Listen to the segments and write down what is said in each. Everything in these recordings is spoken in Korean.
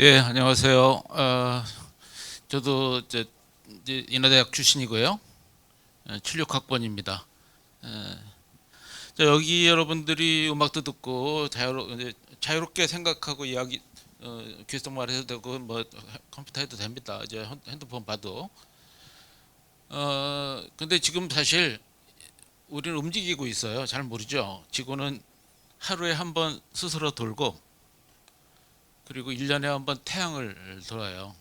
예, 안녕하세요. 어, 저도 이제, 인하대학 출신이고요. 76학번입니다. 여기 여러분들이 음악도 듣고 자유로, 자유롭게 생각하고 이야기 어, 귓속말 해도 되고 뭐 컴퓨터 해도 됩니다. 이제 핸- 핸드폰 봐도. 어, 근데 지금 사실 우리는 움직이고 있어요. 잘 모르죠. 지구는 하루에 한 번 스스로 돌고 그리고 1년에 한 번 태양을 돌아요.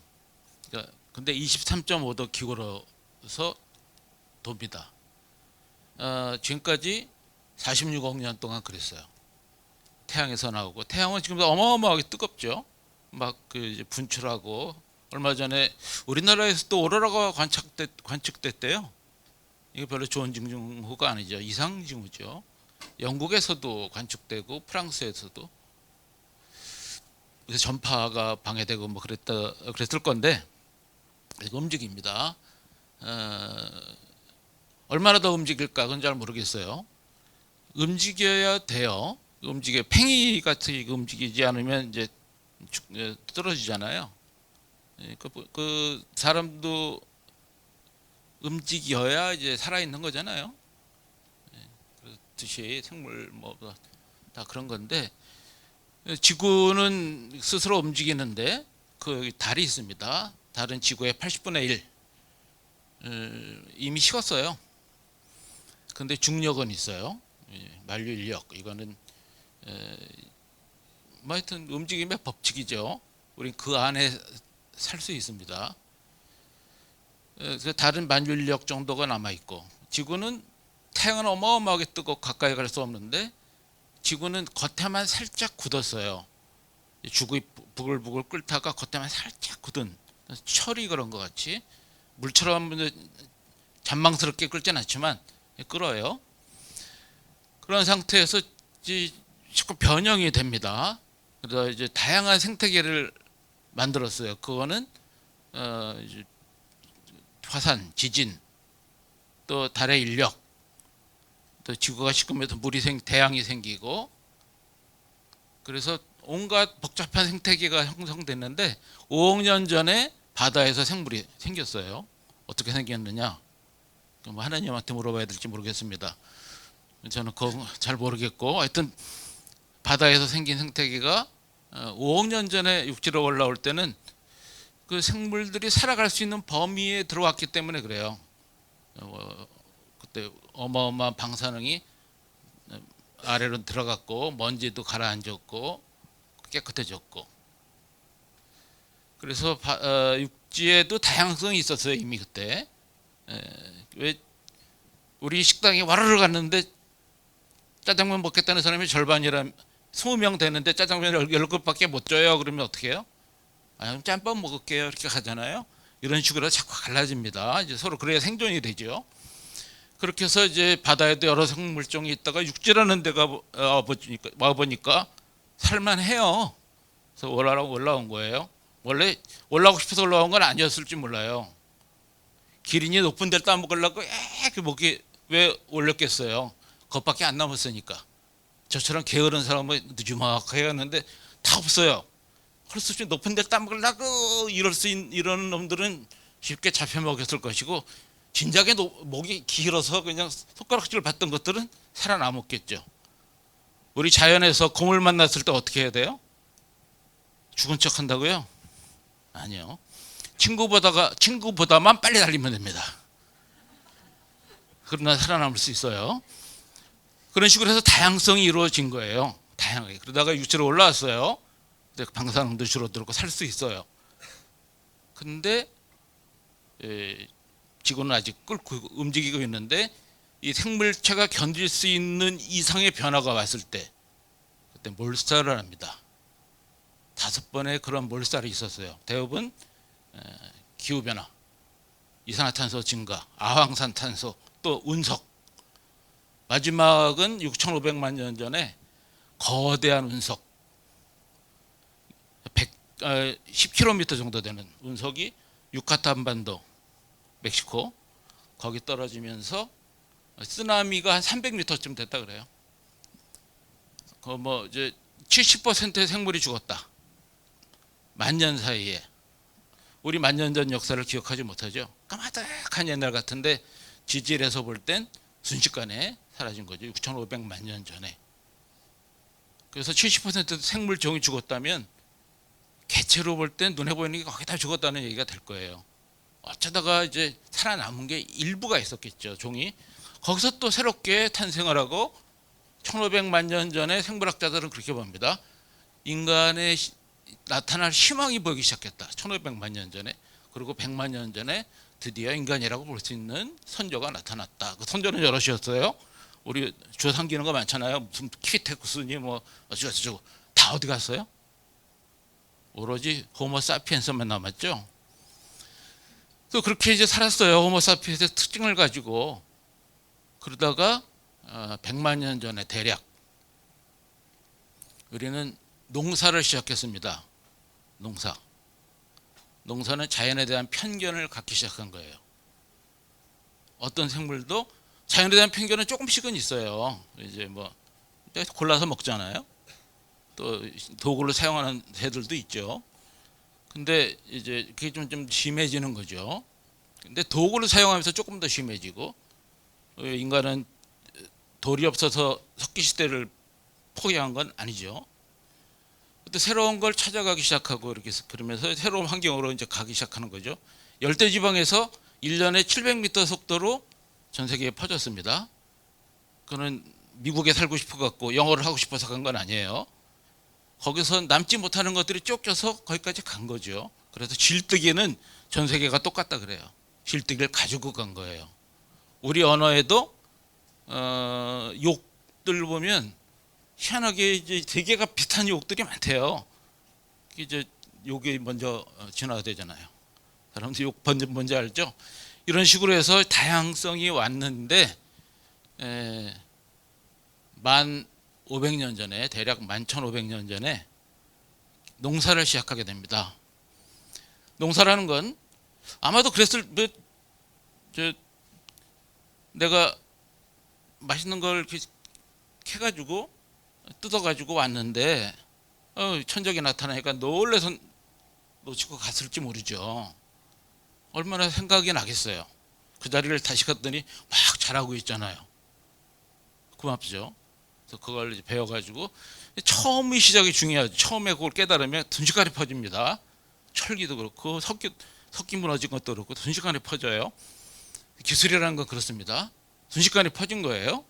그러니까 근데 23.5도 기울어서 돕니다. 어, 지금까지 46억 년 동안 그랬어요. 태양에서 나오고 태양은 지금도 어마어마하게 뜨겁죠. 막 그 분출하고 얼마 전에 우리나라에서도 오로라가 관측됐, 관측됐대요. 이게 별로 좋은 징후가 아니죠. 이상 징후죠. 영국에서도 관측되고 프랑스에서도 전파가 방해되고 뭐 그랬다 그랬을 건데 이거 움직입니다. 어, 얼마나 더 움직일까 그건 잘 모르겠어요. 움직여야 돼요. 움직여 팽이 같이 움직이지 않으면 이제 죽- 예, 떨어지잖아요. 예, 그, 그 사람도 움직여야 이제 살아 있는 거잖아요. 예, 그렇듯이 생물 뭐 다 그런 건데 지구는 스스로 움직이는데 그 달이 있습니다. 달은 지구의 80분의 1 어, 이미 식었어요. 근데 중력은 있어요. 예, 만류 인력 이거는 에, 뭐 하여튼 움직임의 법칙이죠. 우린 그 안에 살 수 있습니다. 에, 그래서 다른 만유인력 정도가 남아 있고 지구는 태양은 어마어마하게 뜨고 가까이 갈 수 없는데 지구는 겉에만 살짝 굳었어요. 죽이 부글부글 끓다가 겉에만 살짝 굳은 철이 그런 것 같이 물처럼 잔망스럽게 끓진 않지만 끓어요. 그런 상태에서 자꾸 변형이 됩니다. 그래서 이제 다양한 생태계를 만들었어요. 그거는 어 화산, 지진, 또 달의 인력, 또 지구가 식으면서 물이 생, 태양이 생기고 그래서 온갖 복잡한 생태계가 형성됐는데 5억 년 전에 바다에서 생물이 생겼어요. 어떻게 생겼느냐? 뭐 하나님한테 물어봐야 될지 모르겠습니다. 저는 그거 잘 모르겠고 하여튼 바다에서 생긴 생태계가 어, 5억 년 전에 육지로 올라올 때는 그 생물들이 살아갈 수 있는 범위에 들어왔기 때문에 그래요. 어, 그때 어마어마한 방사능이 아래로 들어갔고 먼지도 가라앉았고 깨끗해졌고. 그래서 바, 어, 육지에도 다양성이 있었어요 이미 그때. 에, 왜 우리 식당에 와르르 갔는데 짜장면 먹겠다는 사람이 절반이라 20명 되는데 짜장면 10그릇밖에 못 줘요. 그러면 어떻게 해요? 아, 짬밥 먹을게요. 이렇게 가잖아요. 이런 식으로 자꾸 갈라집니다. 이제 서로 그래야 생존이 되죠 그렇게 해서 이제 바다에도 여러 생물종이 있다가 육지라는 데가 어, 와보니까, 와보니까 살만해요. 그래서 올라라 올라온 거예요. 원래 올라오고 싶어서 올라온 건 아니었을지 몰라요. 기린이 높은 데를 따먹으려고 이렇게 목이 왜 올렸겠어요. 그것밖에 안 남았으니까. 저처럼 게으른 사람은 늦지막하게 하는데 다 없어요. 할수 없이 높은 데를 따먹으려고 이럴 수 있는 이런 놈들은 쉽게 잡혀 먹였을 것이고 진작에 노- 목이 길어서 그냥 손가락질을 받던 것들은 살아남았겠죠. 우리 자연에서 곰을 만났을 때 어떻게 해야 돼요? 죽은 척 한다고요? 아니요. 친구보다가 친구보다만 빨리 달리면 됩니다. 그러나 살아남을 수 있어요. 그런 식으로 해서 다양성이 이루어진 거예요. 다양하게. 그러다가 육지로 올라왔어요. 방사능도 줄어들고 살 수 있어요. 근데 에, 지구는 아직 끓고 움직이고 있는데 이 생물체가 견딜 수 있는 이상의 변화가 왔을 때 그때 몰살을 합니다. 다섯 번의 그런 몰살이 있었어요. 대부분 기후 변화, 이산화탄소 증가, 아황산탄소, 또 운석. 마지막은 6,500만 년 전에 거대한 운석, 100, 어, 10km 정도 되는 운석이 유카탄 반도 멕시코 거기 떨어지면서 쓰나미가 한 300m쯤 됐다 그래요. 그 뭐 이제 70%의 생물이 죽었다. 만년 사이에 우리 만년 전 역사를 기억하지 못하죠. 까마득한 옛날 같은데 지질에서 볼 땐 순식간에 사라진 거죠. 6,500만 년 전에. 그래서 70%도 생물 종이 죽었다면 개체로 볼 땐 눈에 보이는 게 거의 다 죽었다는 얘기가 될 거예요. 어쩌다가 이제 살아남은 게 일부가 있었겠죠. 종이 거기서 또 새롭게 탄생을 하고 1,500만 년 전에 생물학자들은 그렇게 봅니다. 인간의 시- 나타날 희망이 보이기 시작했다. 1,500만 년 전에 그리고 100만 년 전에 드디어 인간이라고 볼 수 있는 선조가 나타났다. 그 선조는 여럿이었어요. 우리 주워 삼기는 거 많잖아요. 무슨 키테쿠스니 뭐 어쩌고 저쩌고 다 어디 갔어요? 오로지 호모 사피엔스만 남았죠. 또 그렇게 이제 살았어요. 호모 사피엔스의 특징을 가지고 그러다가 어, 100만 년 전에 대략 우리는 농사를 시작했습니다. 농사. 농사는 자연에 대한 편견을 갖기 시작한 거예요. 어떤 생물도 자연에 대한 편견은 조금씩은 있어요. 이제 뭐 골라서 먹잖아요. 또 도구를 사용하는 새들도 있죠. 근데 이제 그게 좀, 좀 심해지는 거죠. 근데 도구를 사용하면서 조금 더 심해지고 어, 인간은 돌이 없어서 석기 시대를 포기한 건 아니죠. 또 새로운 걸 찾아가기 시작하고 이렇게 그러면서 새로운 환경으로 이제 가기 시작하는 거죠. 열대 지방에서 1년에 700m 속도로 전 세계에 퍼졌습니다. 그는 미국에 살고 싶어 갖고 영어를 하고 싶어서 간 건 아니에요. 거기서 남지 못하는 것들이 쫓겨서 거기까지 간 거죠. 그래서 질뜨기는 전 세계가 똑같다 그래요. 질뜨기를 가지고 간 거예요. 우리 언어에도 어, 욕들 보면 희한하게 이제 되게가 비슷한 욕들이 많대요. 이제 욕이 먼저 어, 진화되잖아요. 사람들 욕 뭔지, 뭔지 알죠? 이런 식으로 해서 다양성이 왔는데 에, 만 500년 전에 대략 만 1500년 전에 농사를 시작하게 됩니다. 농사라는 건 아마도 그랬을 뭐, 저 내가 맛있는 걸 이렇게 캐가지고 뜯어가지고 왔는데 어, 천적이 나타나니까 놀래서 놓치고 갔을지 모르죠. 얼마나 생각이 나겠어요. 그 자리를 다시 갔더니 막 자라고 있잖아요. 고맙죠. 그래서 그걸 이제 배워가지고 처음의 시작이 중요하죠. 처음에 그걸 깨달으면 순식간에 퍼집니다. 철기도 그렇고 석기 석기 무너진 것도 그렇고 순식간에 퍼져요. 기술이라는 건 그렇습니다. 순식간에 퍼진 거예요.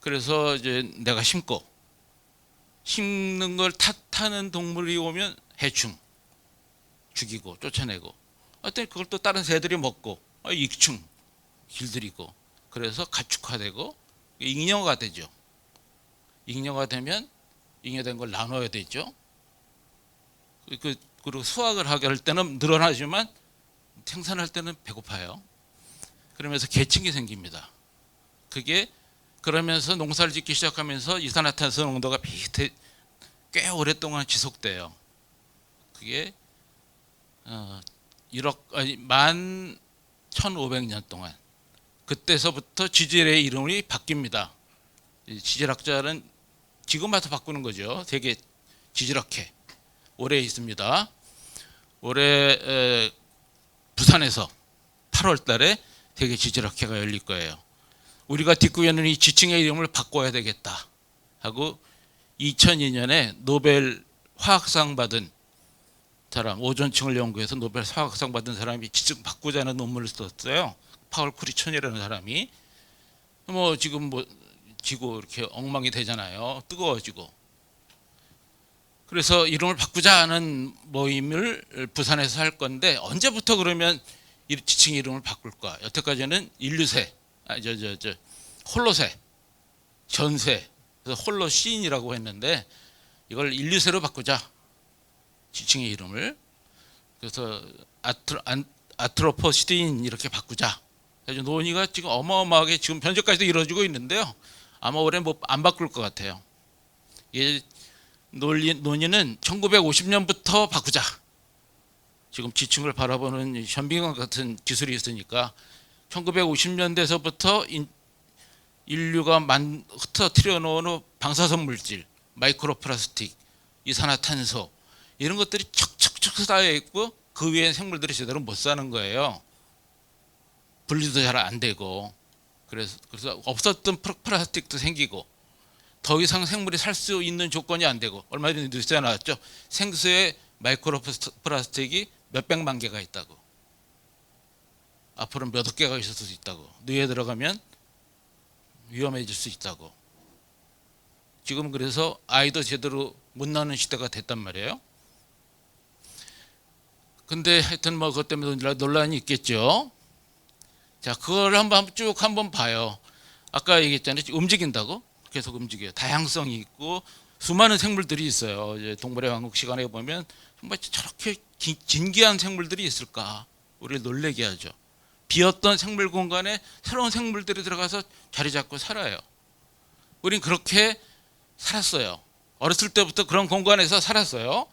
그래서 이제 내가 심고 심는 걸 탓하는 동물이 오면 해충 죽이고 쫓아내고 어떤 그걸 또 다른 새들이 먹고 어, 익충 길들이고 그래서 가축화되고 잉여가 되죠. 잉여가 되면 잉여된 걸 나눠야 되죠. 그- 그 그리고 수확을 하게 할 때는 늘어나지만 생산할 때는 배고파요. 그러면서 계층이 생깁니다. 그게 그러면서 농사를 짓기 시작하면서 이산화탄소 농도가 비슷해 꽤 오랫동안 지속돼요. 그게 어 1억 아니 만 1,500년 동안 그때서부터 지질의 이름이 바뀝니다. 이 지질학자는 지금 와서 바꾸는 거죠. 되게 지질학회 올해 있습니다. 올해 에, 부산에서 8월 달에 세계 지질학회가 열릴 거예요. 우리가 뒷구에는 이 지층의 이름을 바꿔야 되겠다 하고 2002년에 노벨 화학상 받은 사람 오존층을 연구해서 노벨 화학상 받은 사람이 지층 바꾸자는 논문을 썼어요. 파월 쿠리천이라는 사람이 뭐 지금 뭐 지구 이렇게 엉망이 되잖아요. 뜨거워지고. 그래서 이름을 바꾸자 하는 모임을 부산에서 할 건데 언제부터 그러면 이 지층 이름을 바꿀까? 여태까지는 인류세, 아, 저, 저, 저, 홀로세, 전세, 그래서 홀로 시인이라고 했는데 이걸 인류세로 바꾸자. 지층의 이름을. 그래서 아트로, 안, 아트로포시딘 이렇게 바꾸자. 그래서 논의가 지금 어마어마하게 지금 현재까지도 이루어지고 있는데요. 아마 올해 뭐 안 바꿀 것 같아요. 이 논의, 논의는 1950년부터 바꾸자. 지금 지층을 바라보는 이 현빈관 같은 기술이 있으니까 1950년대서부터 인, 인류가 만 흩어뜨려 놓은 방사선 물질, 마이크로 플라스틱, 이산화탄소 이런 것들이 척척 축축 쌓여 있고 그 위에 생물들이 제대로 못 사는 거예요. 분리도 잘 안 되고 그래서 그래서 없었던 플- 플라스틱도 생기고 더 이상 생물이 살 수 있는 조건이 안 되고 얼마 전에 뉴스에 나왔죠. 생수에 마이크로 플라스- 플라스틱이 몇백만 개가 있다고. 앞으로 몇 억 개가 있을 수 있다고. 뇌에 들어가면 위험해질 수 있다고. 지금 그래서 아이도 제대로 못 낳는 시대가 됐단 말이에요. 근데 하여튼 뭐 그것 때문에 논란이 있겠죠. 자, 그걸 한번 쭉 한번 봐요. 아까 얘기했잖아요. 움직인다고 계속 움직여요. 다양성이 있고 수많은 생물들이 있어요. 이제 동물의 왕국 시간에 보면 정말 저렇게 기- 진귀한 생물들이 있을까? 우리를 놀래게 하죠. 비었던 생물 공간에 새로운 생물들이 들어가서 자리 잡고 살아요. 우린 그렇게 살았어요. 어렸을 때부터 그런 공간에서 살았어요.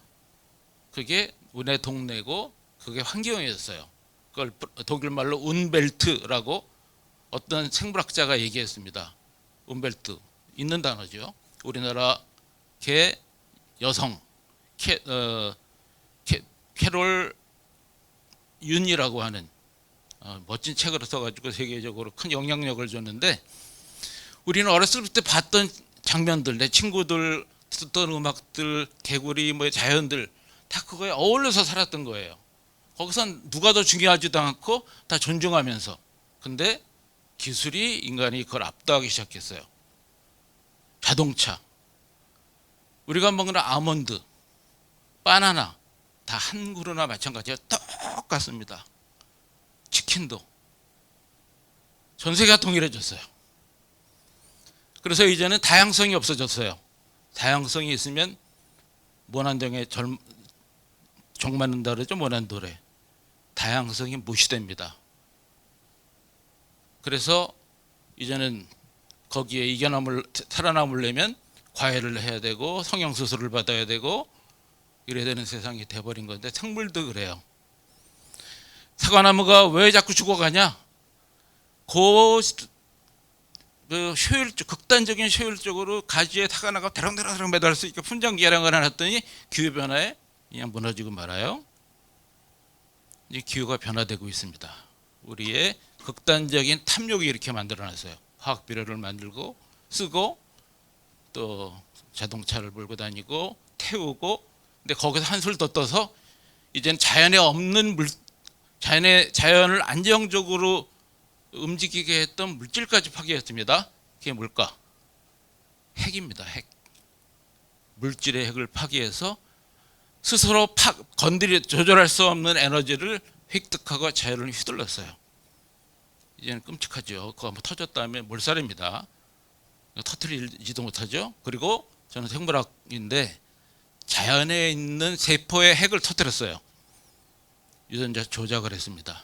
그게 운의 동네고 그게 환경이었어요. 그걸 독일 말로 운벨트라고 어떤 생물학자가 얘기했습니다. 운벨트 있는 단어죠. 우리나라 개 여성 캐, 어, 윤이라고 하는 어, 멋진 책을 써가지고 세계적으로 큰 영향력을 줬는데 우리는 어렸을 때 봤던 장면들, 내 친구들 듣던 음악들, 개구리, 뭐 자연들 다 그거에 어울려서 살았던 거예요. 거기선 누가 더 중요하지도 않고 다 존중하면서. 근데 기술이 인간이 그걸 압도하기 시작했어요. 자동차. 우리가 먹는 아몬드, 바나나 다 한 그루나 마찬가지예요. 똑같습니다. 치킨도 전 세계가 동일해졌어요. 그래서 이제는 다양성이 없어졌어요. 다양성이 있으면 모난동에 젊 종 맞는다 그러죠 모난돌에 다양성이 무시됩니다. 그래서 이제는 거기에 이겨남을 살아남으려면 과외를 해야 되고 성형 수술을 받아야 되고 이래야 되는 세상이 돼버린 건데 생물도 그래요. 사과나무가 왜 자꾸 죽어가냐? 그, 그 효율적, 극단적인 효율적으로 가지에 타가나가 대랑대랑 매달릴 수 있게 품장 계량을 해놨더니 기후 변화에 그냥 무너지고 말아요. 이 기후가 변화되고 있습니다. 우리의 극단적인 탐욕이 이렇게 만들어놨어요. 화학 비료를 만들고 쓰고 또 자동차를 몰고 다니고 태우고 근데 거기서 한술 더 떠서 이제는 자연에 없는 물 자연의 자연을 안정적으로 움직이게 했던 물질까지 파괴했습니다. 그게 뭘까? 핵입니다. 핵. 물질의 핵을 파괴해서 스스로 파, 건드리 조절할 수 없는 에너지를 획득하고 자연을 휘둘렀어요. 이제는 끔찍하죠. 그거 한번 터졌다면 몰살입니다. 터트리지도 못하죠. 그리고 저는 생물학인데 자연에 있는 세포의 핵을 터뜨렸어요. 유전자 조작을 했습니다.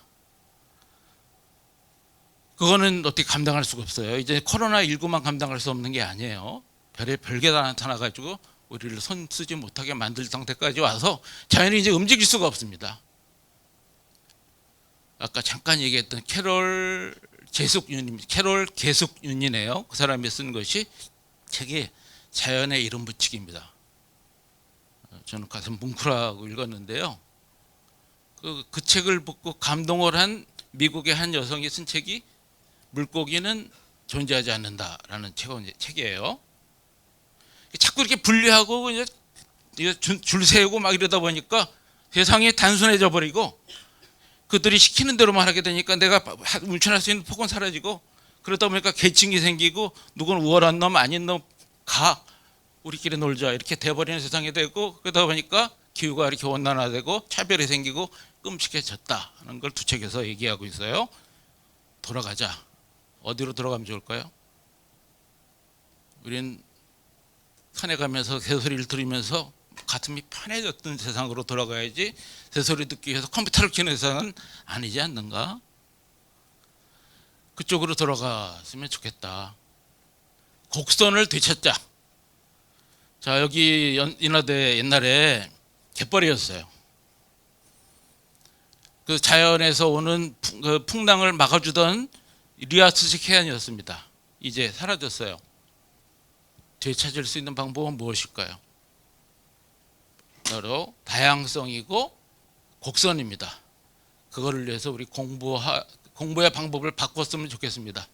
그거는 어떻게 감당할 수가 없어요. 이제 코로나 19만 감당할 수 없는 게 아니에요. 별의 별개가 나타나 가지고 우리를 손 쓰지 못하게 만들 상태까지 와서 자연이 이제 움직일 수가 없습니다. 아까 잠깐 얘기했던 캐롤 제숙윤 캐롤 계숙윤이네요. 그 사람이 쓴 것이 책이 자연의 이름 붙이기입니다. 어, 저는 가슴 뭉클하고 읽었는데요. 그, 그 책을 보고 감동을 한 미국의 한 여성이 쓴 책이 물고기는 존재하지 않는다라는 책, 책이에요. 자꾸 이렇게 분리하고 이제 줄- 줄 세우고 막 이러다 보니까 세상이 단순해져 버리고 그들이 시키는 대로만 하게 되니까 내가 하- 운전할 수 있는 폭은 사라지고 그러다 보니까 계층이 생기고 누구는 우월한 놈 아닌 놈 가 우리끼리 놀자 이렇게 돼버리는 세상이 되고 그러다 보니까 기후가 이렇게 온난화되고 차별이 생기고 끔찍해졌다는 걸 두 책에서 얘기하고 있어요. 돌아가자. 어디로 돌아가면 좋을까요? 우린 산에 가면서 새소리를 들으면서 가슴이 편해졌던 세상으로 돌아가야지 새소리 듣기 위해서 컴퓨터를 켜는 세상은 아니지 않는가? 그쪽으로 돌아갔으면 좋겠다. 곡선을 되찾자. 자 여기 연- 인하대 옛날에 갯벌이었어요. 그 자연에서 오는 풍, 그 풍랑을 막아주던 리아스식 해안이었습니다. 이제 사라졌어요. 되찾을 수 있는 방법은 무엇일까요? 바로 다양성이고 곡선입니다. 그거를 위해서 우리 공부하 공부의 방법을 바꿨으면 좋겠습니다.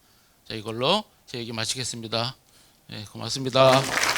자 이걸로 제 얘기 마치겠습니다. 네, 고맙습니다.